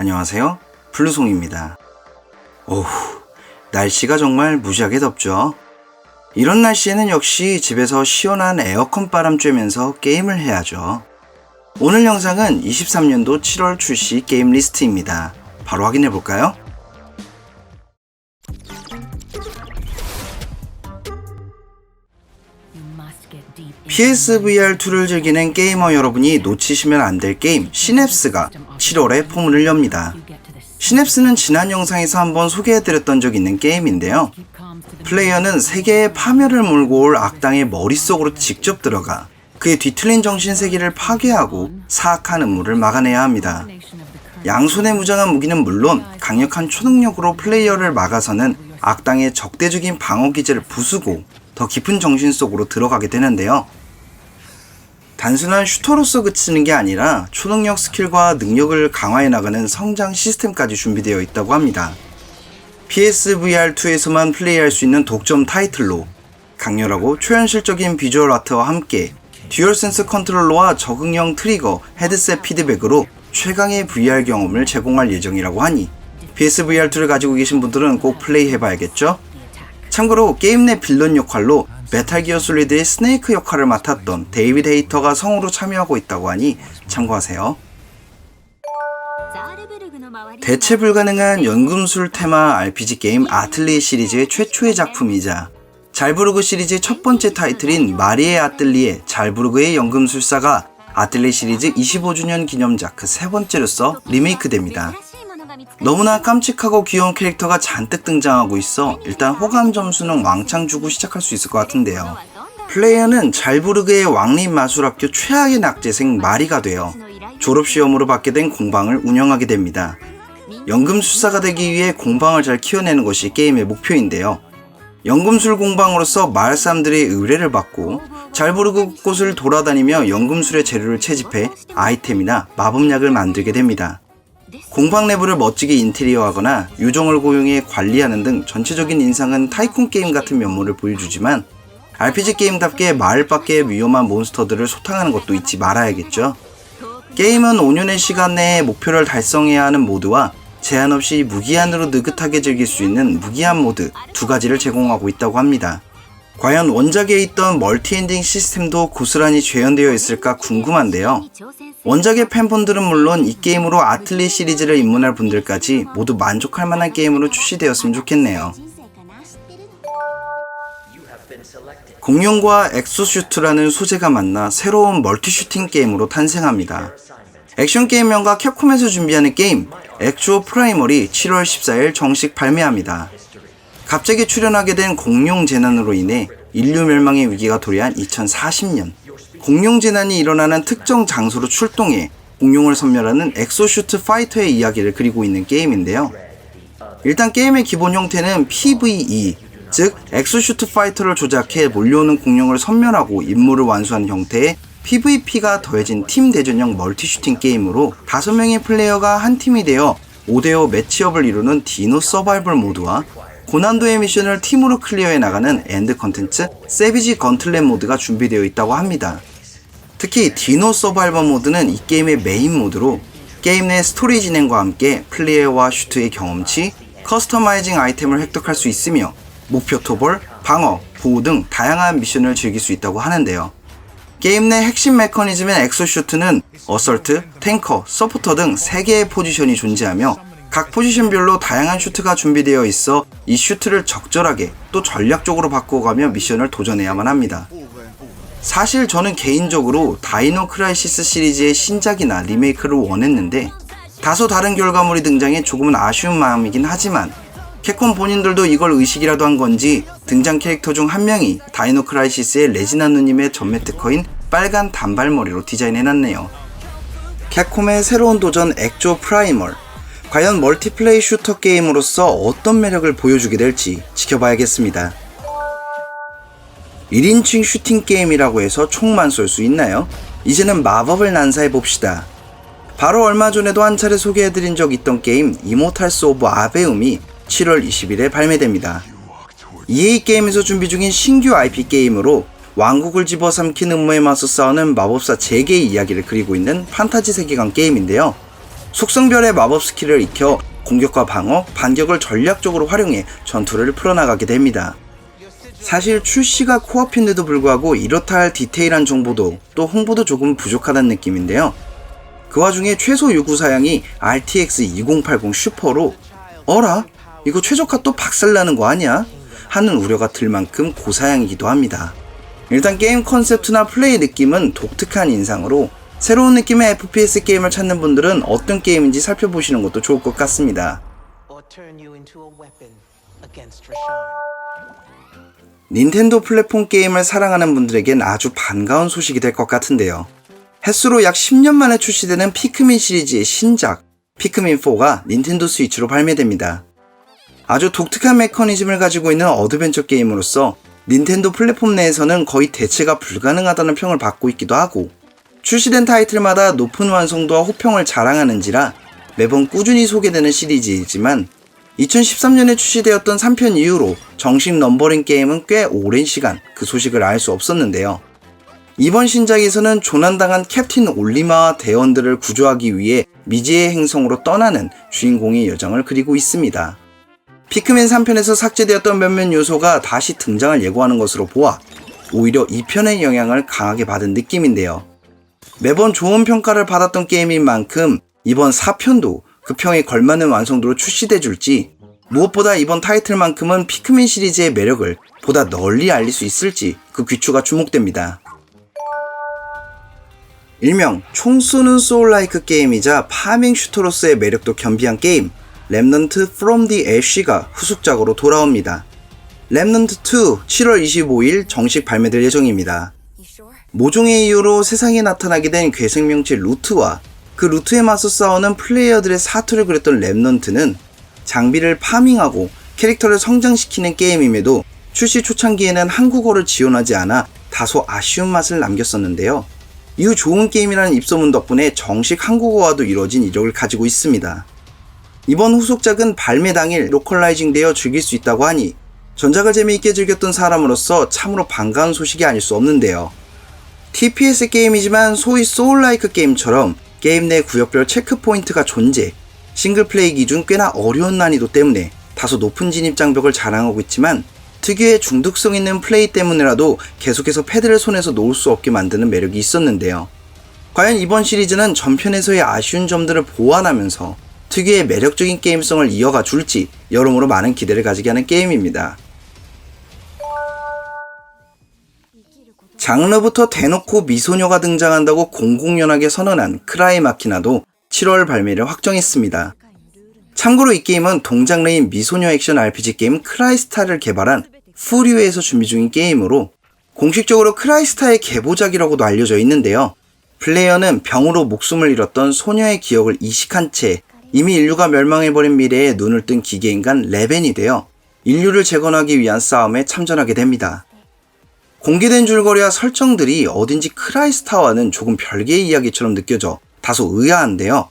안녕하세요. 블루송입니다. 오후, 날씨가 정말 무지하게 덥죠? 이런 날씨에는 역시 집에서 시원한 에어컨 바람 쬐면서 게임을 해야죠. 오늘 영상은 23년도 7월 출시 게임 리스트입니다. 바로 확인해 볼까요? PSVR2를 즐기는 게이머 여러분이 놓치시면 안 될 게임 시냅스가 7월에 포문을 엽니다. 시냅스는 지난 영상에서 한번 소개해드렸던 적 있는 게임인데요. 플레이어는 세계의 파멸을 몰고 올 악당의 머릿속으로 직접 들어가 그의 뒤틀린 정신세계를 파괴하고 사악한 음모를 막아내야 합니다. 양손에 무장한 무기는 물론 강력한 초능력으로 플레이어를 막아서는 악당의 적대적인 방어 기제를 부수고 더 깊은 정신 속으로 들어가게 되는데요. 단순한 슈터로서 그치는 게 아니라 초능력 스킬과 능력을 강화해 나가는 성장 시스템까지 준비되어 있다고 합니다. PSVR2에서만 플레이할 수 있는 독점 타이틀로 강렬하고 초현실적인 비주얼 아트와 함께 듀얼센스 컨트롤러와 적응형 트리거, 헤드셋 피드백으로 최강의 VR 경험을 제공할 예정이라고 하니 PSVR2를 가지고 계신 분들은 꼭 플레이 해봐야겠죠? 참고로 게임 내 빌런 역할로 메탈 기어 솔리드의 스네이크 역할을 맡았던 데이비드 헤이터가 성우로 참여하고 있다고 하니 참고하세요. 대체 불가능한 연금술 테마 RPG 게임 아틀리에 시리즈의 최초의 작품이자 잘부르그 시리즈의 첫 번째 타이틀인 마리의 아틀리에 잘부르그의 연금술사가 아틀리에 시리즈 25주년 기념작 그 세 번째로서 리메이크됩니다. 너무나 깜찍하고 귀여운 캐릭터가 잔뜩 등장하고 있어 일단 호감 점수는 왕창 주고 시작할 수 있을 것 같은데요. 플레이어는 잘부르그의 왕립 마술학교 최악의 낙제생 마리가 되어 졸업시험으로 받게 된 공방을 운영하게 됩니다. 연금술사가 되기 위해 공방을 잘 키워내는 것이 게임의 목표인데요. 연금술 공방으로서 마을 사람들의 의뢰를 받고 잘부르그 곳을 돌아다니며 연금술의 재료를 채집해 아이템이나 마법약을 만들게 됩니다. 공방 내부를 멋지게 인테리어하거나 유종을 고용해 관리하는 등 전체적인 인상은 타이쿤 게임 같은 면모를 보여주지만 RPG 게임답게 마을 밖의 위험한 몬스터들을 소탕하는 것도 잊지 말아야겠죠. 게임은 5년의 시간 내에 목표를 달성해야 하는 모드와 제한 없이 무기한으로 느긋하게 즐길 수 있는 무기한 모드 두 가지를 제공하고 있다고 합니다. 과연 원작에 있던 멀티엔딩 시스템도 고스란히 재현되어 있을까 궁금한데요. 원작의 팬분들은 물론 이 게임으로 아틀리 시리즈를 입문할 분들까지 모두 만족할 만한 게임으로 출시되었으면 좋겠네요. 공룡과 엑소슈트라는 소재가 만나 새로운 멀티슈팅 게임으로 탄생합니다. 액션 게임명가 캡콤에서 준비하는 게임 엑조 프라이머리 7월 14일 정식 발매합니다. 갑자기 출연하게 된 공룡 재난으로 인해 인류 멸망의 위기가 도래한 2040년 공룡 재난이 일어나는 특정 장소로 출동해 공룡을 섬멸하는 엑소슈트 파이터의 이야기를 그리고 있는 게임인데요. 일단 게임의 기본 형태는 PVE, 즉 엑소슈트 파이터를 조작해 몰려오는 공룡을 섬멸하고 임무를 완수하는 형태의 PVP가 더해진 팀 대전형 멀티슈팅 게임으로 5명의 플레이어가 한 팀이 되어 5대5 매치업을 이루는 디노 서바이벌 모드와 고난도의 미션을 팀으로 클리어해 나가는 엔드 컨텐츠 세비지 건틀렛 모드가 준비되어 있다고 합니다. 특히 디노 서바이벌 모드는 이 게임의 메인 모드로 게임 내 스토리 진행과 함께 플레이어와 슈트의 경험치, 커스터마이징 아이템을 획득할 수 있으며 목표 토벌, 방어, 보호 등 다양한 미션을 즐길 수 있다고 하는데요. 게임 내 핵심 메커니즘인 엑소슈트는 어설트, 탱커, 서포터 등 3개의 포지션이 존재하며 각 포지션별로 다양한 슈트가 준비되어 있어 이 슈트를 적절하게 또 전략적으로 바꿔가며 미션을 도전해야만 합니다. 사실 저는 개인적으로 다이노 크라이시스 시리즈의 신작이나 리메이크를 원했는데 다소 다른 결과물이 등장해 조금은 아쉬운 마음이긴 하지만 캡콤 본인들도 이걸 의식이라도 한 건지 등장 캐릭터 중 한 명이 다이노 크라이시스의 레지나 누님의 전매 특허인 빨간 단발머리로 디자인해놨네요. 캡콤의 새로운 도전 액조 프라이멀 과연 멀티플레이 슈터 게임으로서 어떤 매력을 보여주게 될지 지켜봐야겠습니다. 1인칭 슈팅 게임이라고 해서 총만 쏠 수 있나요? 이제는 마법을 난사해 봅시다. 바로 얼마 전에도 한 차례 소개해드린 적 있던 게임 이모탈스 오브 아베움이 7월 20일에 발매됩니다. EA 게임에서 준비 중인 신규 IP 게임으로 왕국을 집어삼킨 음모에 맞서 싸우는 마법사 제게의 이야기를 그리고 있는 판타지 세계관 게임인데요. 속성별의 마법 스킬을 익혀 공격과 방어, 반격을 전략적으로 활용해 전투를 풀어나가게 됩니다. 사실 출시가 코앞인데도 불구하고 이렇다 할 디테일한 정보도 또 홍보도 조금 부족하다는 느낌인데요. 그 와중에 최소 요구 사양이 RTX 2080 슈퍼로 어라? 이거 최저가 또 박살나는 거 아니야? 하는 우려가 들 만큼 고사양이기도 합니다. 일단 게임 컨셉트나 플레이 느낌은 독특한 인상으로 새로운 느낌의 FPS 게임을 찾는 분들은 어떤 게임인지 살펴보시는 것도 좋을 것 같습니다. 닌텐도 플랫폼 게임을 사랑하는 분들에겐 아주 반가운 소식이 될 것 같은데요. 횟수로 약 10년 만에 출시되는 피크민 시리즈의 신작, 피크민4가 닌텐도 스위치로 발매됩니다. 아주 독특한 메커니즘을 가지고 있는 어드벤처 게임으로서 닌텐도 플랫폼 내에서는 거의 대체가 불가능하다는 평을 받고 있기도 하고, 출시된 타이틀마다 높은 완성도와 호평을 자랑하는지라 매번 꾸준히 소개되는 시리즈이지만 2013년에 출시되었던 3편 이후로 정식 넘버링 게임은 꽤 오랜 시간 그 소식을 알 수 없었는데요. 이번 신작에서는 조난당한 캡틴 올리마와 대원들을 구조하기 위해 미지의 행성으로 떠나는 주인공의 여정을 그리고 있습니다. 피크맨 3편에서 삭제되었던 몇몇 요소가 다시 등장을 예고하는 것으로 보아 오히려 2편의 영향을 강하게 받은 느낌인데요. 매번 좋은 평가를 받았던 게임인 만큼 이번 4편도 그 평에 걸맞는 완성도로 출시돼 줄지 무엇보다 이번 타이틀만큼은 피크민 시리즈의 매력을 보다 널리 알릴 수 있을지 그 귀추가 주목됩니다. 일명 총 쏘는 소울라이크 게임이자 파밍 슈터로서의 매력도 겸비한 게임 랩넌트 From the Ash가 후속작으로 돌아옵니다. 랩넌트 2 7월 25일 정식 발매될 예정입니다. 모종의 이유로 세상에 나타나게 된 괴생명체 루트와 그 루트에 맞서 싸우는 플레이어들의 사투를 그렸던 랩넌트는 장비를 파밍하고 캐릭터를 성장시키는 게임임에도 출시 초창기에는 한국어를 지원하지 않아 다소 아쉬운 맛을 남겼었는데요. 이후 좋은 게임이라는 입소문 덕분에 정식 한국어화도 이루어진 이력을 가지고 있습니다. 이번 후속작은 발매 당일 로컬라이징 되어 즐길 수 있다고 하니 전작을 재미있게 즐겼던 사람으로서 참으로 반가운 소식이 아닐 수 없는데요. TPS 게임이지만 소위 소울라이크 게임처럼 게임 내 구역별 체크포인트가 존재, 싱글플레이 기준 꽤나 어려운 난이도 때문에 다소 높은 진입 장벽을 자랑하고 있지만 특유의 중독성 있는 플레이 때문에라도 계속해서 패드를 손에서 놓을 수 없게 만드는 매력이 있었는데요. 과연 이번 시리즈는 전편에서의 아쉬운 점들을 보완하면서 특유의 매력적인 게임성을 이어가 줄지 여러모로 많은 기대를 가지게 하는 게임입니다. 장르부터 대놓고 미소녀가 등장한다고 공공연하게 선언한 크라이 마키나도 7월 발매를 확정했습니다. 참고로 이 게임은 동장르인 미소녀 액션 RPG 게임 크라이스타를 개발한 푸리오에서 준비 중인 게임으로 공식적으로 크라이스타의 개보작이라고도 알려져 있는데요. 플레이어는 병으로 목숨을 잃었던 소녀의 기억을 이식한 채 이미 인류가 멸망해버린 미래에 눈을 뜬 기계인간 레벤이 되어 인류를 재건하기 위한 싸움에 참전하게 됩니다. 공개된 줄거리와 설정들이 어딘지 크라이스타와는 조금 별개의 이야기처럼 느껴져 다소 의아한데요.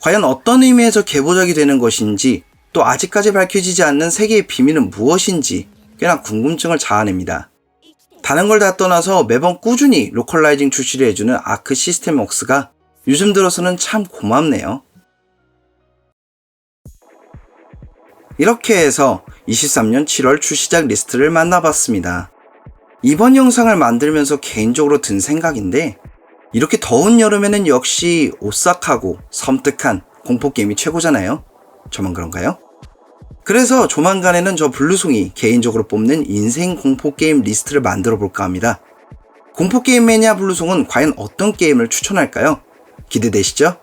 과연 어떤 의미에서 개보작이 되는 것인지 또 아직까지 밝혀지지 않는 세계의 비밀은 무엇인지 꽤나 궁금증을 자아냅니다. 다른 걸 다 떠나서 매번 꾸준히 로컬라이징 출시를 해주는 아크 시스템 웍스가 요즘 들어서는 참 고맙네요. 이렇게 해서 23년 7월 출시작 리스트를 만나봤습니다. 이번 영상을 만들면서 개인적으로 든 생각인데 이렇게 더운 여름에는 역시 오싹하고 섬뜩한 공포게임이 최고잖아요. 저만 그런가요? 그래서 조만간에는 저 블루송이 개인적으로 뽑는 인생 공포게임 리스트를 만들어 볼까 합니다. 공포게임 매니아 블루송은 과연 어떤 게임을 추천할까요? 기대되시죠?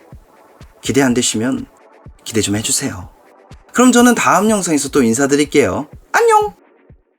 기대 안 되시면 기대 좀 해주세요. 그럼 저는 다음 영상에서 또 인사드릴게요. 안녕!